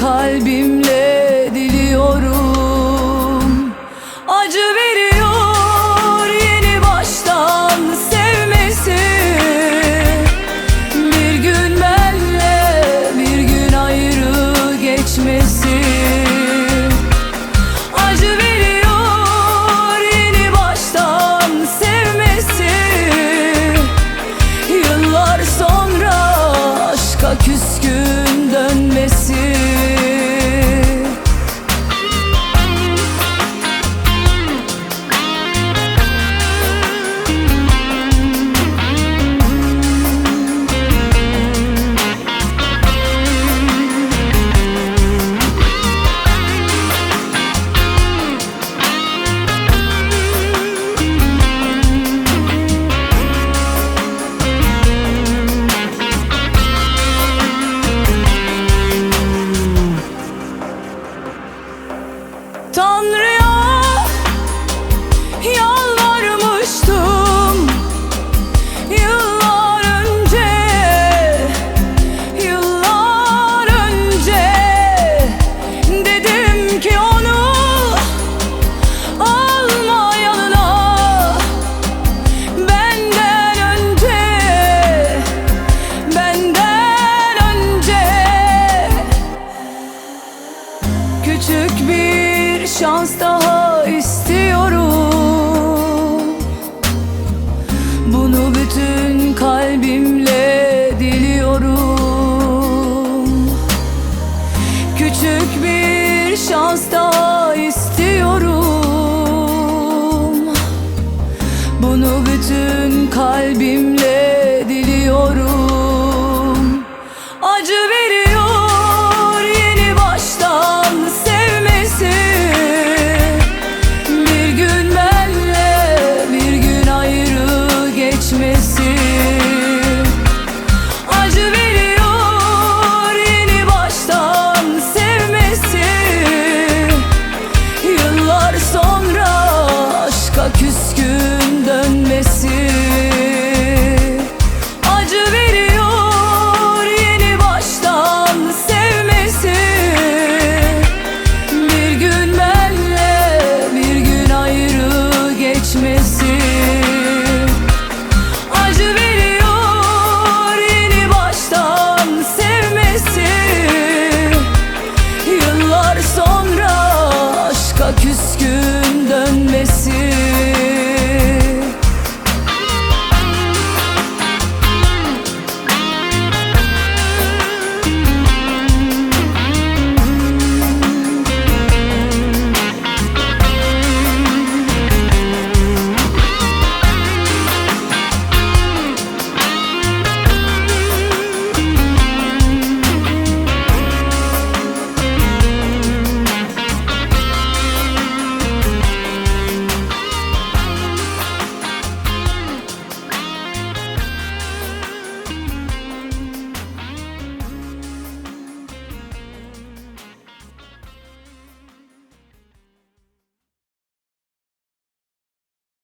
kalbim Küçük bir şans daha istiyorum. Bunu bütün kalbimle sonra aşka küskün dönmesin.